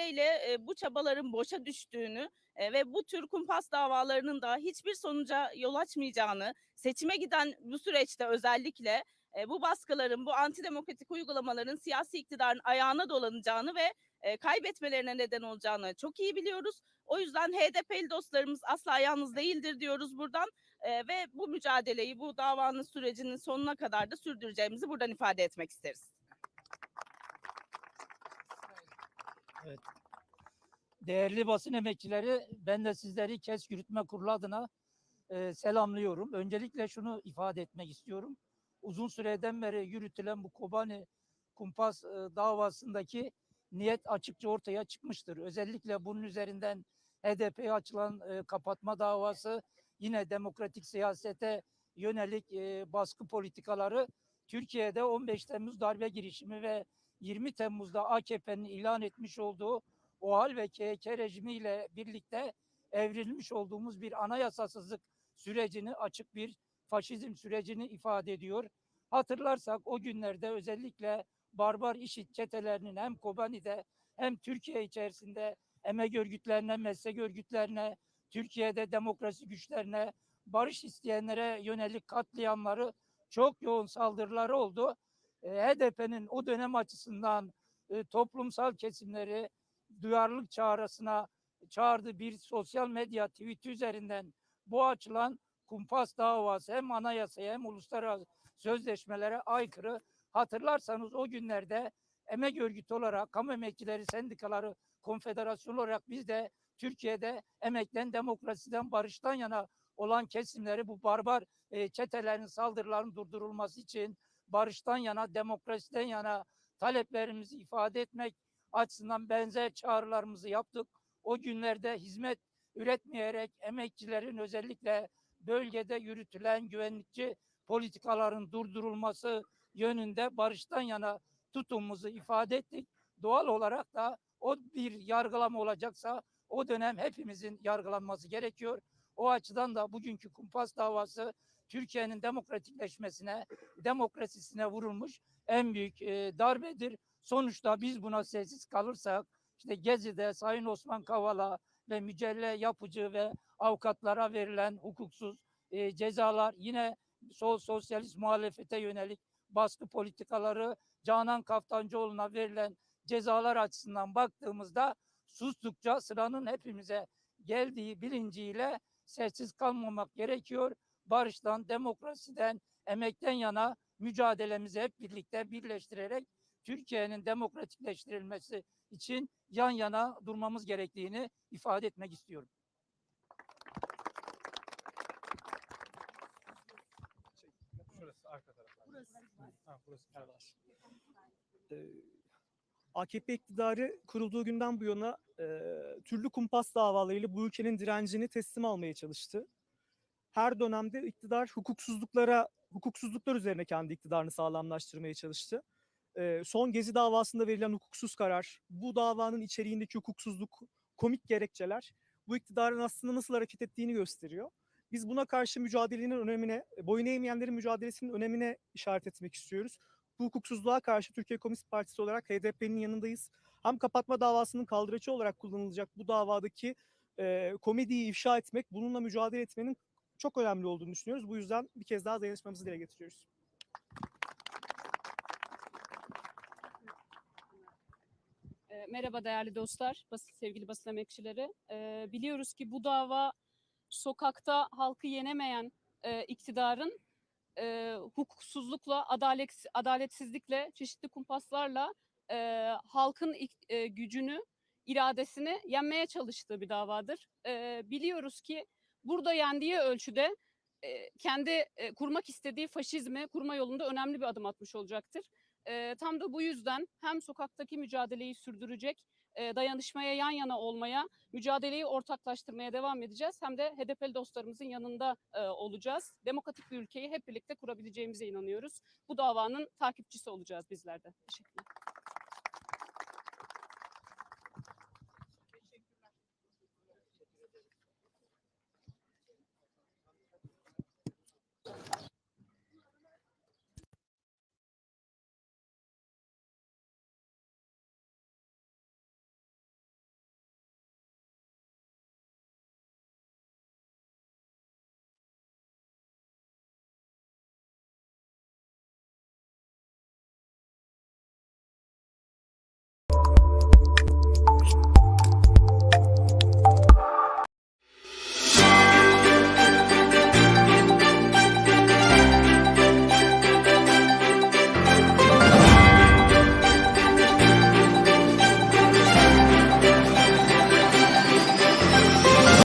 ile bu çabaların boşa düştüğünü ve bu tür kumpas davalarının da hiçbir sonuca yol açmayacağını, seçime giden bu süreçte özellikle bu baskıların, bu antidemokratik uygulamaların siyasi iktidarın ayağına dolanacağını ve kaybetmelerine neden olacağını çok iyi biliyoruz. O yüzden HDP'li dostlarımız asla yalnız değildir diyoruz buradan ve bu mücadeleyi, bu davanın sürecinin sonuna kadar da sürdüreceğimizi buradan ifade etmek isteriz. Değerli basın emekçileri, ben de sizleri KES Yürütme Kurulu adına e, selamlıyorum. Öncelikle şunu ifade etmek istiyorum. Uzun süreden beri yürütülen bu Kobani kumpas e, davasındaki niyet açıkça ortaya çıkmıştır. Özellikle bunun üzerinden HDP'ye açılan e, kapatma davası, yine demokratik siyasete yönelik e, baskı politikaları Türkiye'de 15 Temmuz darbe girişimi ve 20 Temmuz'da AKP'nin ilan etmiş olduğu OHAL ve KK rejimiyle birlikte evrilmiş olduğumuz bir anayasasızlık sürecini açık bir faşizm sürecini ifade ediyor. Hatırlarsak o günlerde özellikle barbar işit çetelerinin hem Kobani'de hem Türkiye içerisinde emek örgütlerine, meslek örgütlerine, Türkiye'de demokrasi güçlerine, barış isteyenlere yönelik katliamları çok yoğun saldırıları oldu. E, HDP'nin o dönem açısından e, toplumsal kesimleri, duyarlılık çağrısına çağırdığı bir sosyal medya tweet üzerinden bu açılan kumpas davası hem anayasaya hem uluslararası sözleşmelere aykırı. Hatırlarsanız o günlerde emek örgütü olarak kamu emekçileri sendikaları konfederasyonu olarak biz de Türkiye'de emekten, demokrasiden, barıştan yana olan kesimleri bu barbar e, çetelerin saldırılarının durdurulması için barıştan yana, demokrasiden yana taleplerimizi ifade etmek açısından benzer çağrılarımızı yaptık. O günlerde hizmet üretmeyerek emekçilerin özellikle bölgede yürütülen güvenlikçi politikaların durdurulması yönünde barıştan yana tutumumuzu ifade ettik. Doğal olarak da o bir yargılama olacaksa o dönem hepimizin yargılanması gerekiyor. O açıdan da bugünkü kumpas davası Türkiye'nin demokratikleşmesine, demokrasisine vurulmuş en büyük e, darbedir. Sonuçta biz buna sessiz kalırsak işte Gezi'de Sayın Osman Kavala ve mücelle yapıcı ve avukatlara verilen hukuksuz e, cezalar yine sol sosyalist muhalefete yönelik baskı politikaları Canan Kaftancıoğlu'na verilen cezalar açısından baktığımızda sustukça sıranın hepimize geldiği bilinciyle sessiz kalmamak gerekiyor. Barıştan, demokrasiden, emekten yana mücadelemizi hep birlikte birleştirerek Türkiye'nin demokratikleştirilmesi için yan yana durmamız gerektiğini ifade etmek istiyorum. Şurası arka taraf. Burası. Ha, burası. Evet. Ee, AKP iktidarı kurulduğu günden bu yana e, türlü kumpas davalarıyla bu ülkenin direncini teslim almaya çalıştı. Her dönemde iktidar hukuksuzluklara, hukuksuzluklar üzerine kendi iktidarını sağlamlaştırmaya çalıştı. E, son Gezi davasında verilen hukuksuz karar, bu davanın içeriğindeki hukuksuzluk, komik gerekçeler bu iktidarın aslında nasıl hareket ettiğini gösteriyor. Biz buna karşı mücadelenin önemine, boyun eğmeyenlerin mücadelesinin önemine işaret etmek istiyoruz. Bu hukuksuzluğa karşı Türkiye Komünist Partisi olarak HDP'nin yanındayız. Hem kapatma davasının kaldırıcı olarak kullanılacak bu davadaki e, komediyi ifşa etmek, bununla mücadele etmenin çok önemli olduğunu düşünüyoruz. Bu yüzden bir kez daha dayanışmamızı dile getiriyoruz. E, Merhaba değerli dostlar, sevgili basın emekçileri. E, biliyoruz ki bu dava sokakta halkı yenemeyen e, iktidarın e, hukuksuzlukla, adalet, adaletsizlikle, çeşitli kumpaslarla e, halkın e, gücünü, iradesini yenmeye çalıştığı bir davadır. E, biliyoruz ki burada yendiği ölçüde e, kendi e, kurmak istediği faşizmi kurma yolunda önemli bir adım atmış olacaktır. E, tam da bu yüzden hem sokaktaki mücadeleyi sürdürecek, e, dayanışmaya yan yana olmaya, mücadeleyi ortaklaştırmaya devam edeceğiz. Hem de HDP'li dostlarımızın yanında e, olacağız. Demokratik bir ülkeyi hep birlikte kurabileceğimize inanıyoruz. Bu davanın takipçisi olacağız bizler de. Teşekkürler.